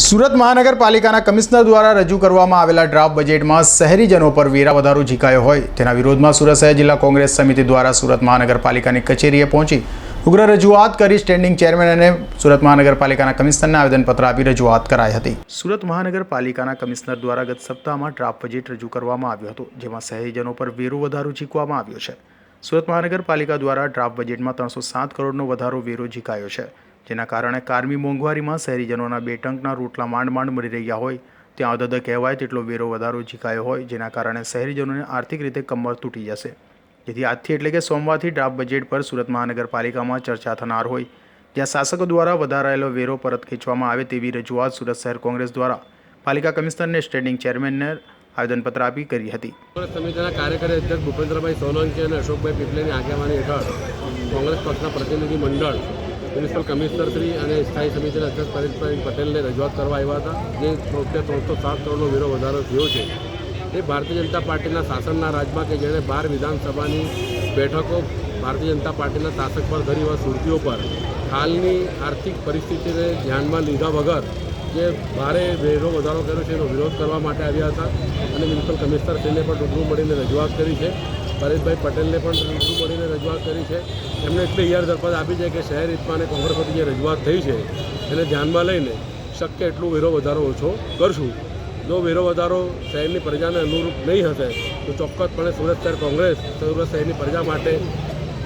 સુરત મહાનગરપાલિકાના કમિશનર દ્વારા રજૂ કરવામાં આવેલા ડ્રાફ્ટ બજેટમાં શહેરીજનો પર વેરા વધારો ઝીકાયો હોય, તેના વિરોધમાં સુરત શહેર જિલ્લા કોંગ્રેસ સમિતિ દ્વારા સુરત મહાનગરપાલિકાની કચેરીએ પહોંચી ઉગ્ર રજૂઆત કરી સ્ટેન્ડિંગ ચેરમેન અને સુરત મહાનગરપાલિકાના કમિશનરને આવેદનપત્ર આપી રજૂઆત કરાઈ હતી. સુરત મહાનગરપાલિકાના કમિશનર દ્વારા ગત સપ્તાહમાં ડ્રાફ્ટ બજેટ રજૂ કરવામાં આવ્યું હતું, જેમાં શહેરીજનો પર વેરો વધારો ઝીકવામાં આવ્યો છે. સુરત મહાનગરપાલિકા દ્વારા ડ્રાફ્ટ બજેટમાં ત્રણસો સાત કરોડનો વધારો વેરો ઝીકાયો છે. જેના કારણે કારમી મોંઘવારીમાં શહેરીજનોના બે ટંકના રોટલા માંડ માંડ મળી રહ્યા હોય. ત્યાં અધદ કહેવાય તેટલો વેરો વધારો ઝીકાયો હોય, જેના કારણે શહેરીજનોને આર્થિક રીતે કમર તૂટી જશે. જેથી આજથી એટલે કે સોમવારથી ડ્રાફ્ટ બજેટ પર સુરત મહાનગરપાલિકામાં ચર્ચા થનાર હોય. જ્યાં શાસકો દ્વારા વધારાયેલો વેરો પરત ખેંચવામાં આવે તેવી રજૂઆત સુરત શહેર કોંગ્રેસ દ્વારા. પાલિકા કમિશનરને સ્ટેન્ડિંગ ચેરમેનને આવેદનપત્ર આપી કરી હતી. કોંગ્રેસ સમિતિના કાર્યકારી અધ્યક્ષ ભૂપેન્દ્રભાઈ સોલંકી અને અશોકભાઈ પીપલેની આગેવાની હેઠળ કોંગ્રેસ પક્ષના પ્રતિનિધિ મંડળ, મ્યુનિસિપલ કમિશનર શ્રી અને સ્થાયી સમિતિના અધ્યક્ષ પરેશભાઈ પટેલને રજૂઆત કરવા આવ્યા હતા. જે રૂપિયા ત્રણસો સાત કરોડનો વેરો વધારો થયો છે. એ ભારતીય જનતા પાર્ટીના શાસનના રાજમાં કે જેણે બાર વિધાનસભાની બેઠકો ભારતીય જનતા પાર્ટીના શાસક પર ધરી એવા સુરતીઓ પર હાલની આર્થિક પરિસ્થિતિને ધ્યાનમાં લીધા વગર જે ભારે વેરો વધારો કર્યો છે એનો વિરોધ કરવા માટે આવ્યા હતા. અને મ્યુનિસિપલ કમિશનરશ્રીને પણ રૂબરૂ મળીને રજૂઆત કરી છે. પરેશભાઈ પટેલને પણ રૂબરૂ મળીને રજૂઆત કરી છે. એમણે એટલી યાર દરપાત આપી છે કે શહેર હિતમાં અને કોંગ્રેસ વતી જે રજૂઆત થઈ છે, એને ધ્યાનમાં લઈને શક્ય એટલું વેરો વધારો ઓછો કરશું. જો વેરો વધારો શહેરની પ્રજાને અનુરૂપ નહીં હશે, તો ચોક્કસપણે સુરત શહેર કોંગ્રેસ, સુરત શહેરની પ્રજા માટે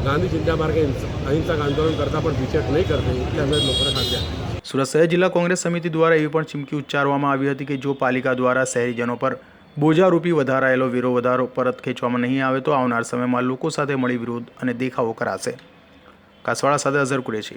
ગાંધી ચિંતા માર્ગે હિંસ- અહિંસક આંદોલન કરતાં પણ વિચેટ નહીં કરતી એટલે અમે લોકોને ખાતે સુરત શહેર જિલ્લા કોંગ્રેસ સમિતિ દ્વારા એવી પણ ચીમકી ઉચ્ચારવામાં આવી હતી કે જો પાલિકા દ્વારા શહેરીજનો પર બોજારૂપી વધારાયેલો વેરો વધારો પરત ખેંચવામાં નહીં આવે તો આવનાર સમયમાં લોકો સાથે મળી વિરોધ અને દેખાવો કરાશે. કાસવાડા સાથે અઝર કુરેશી.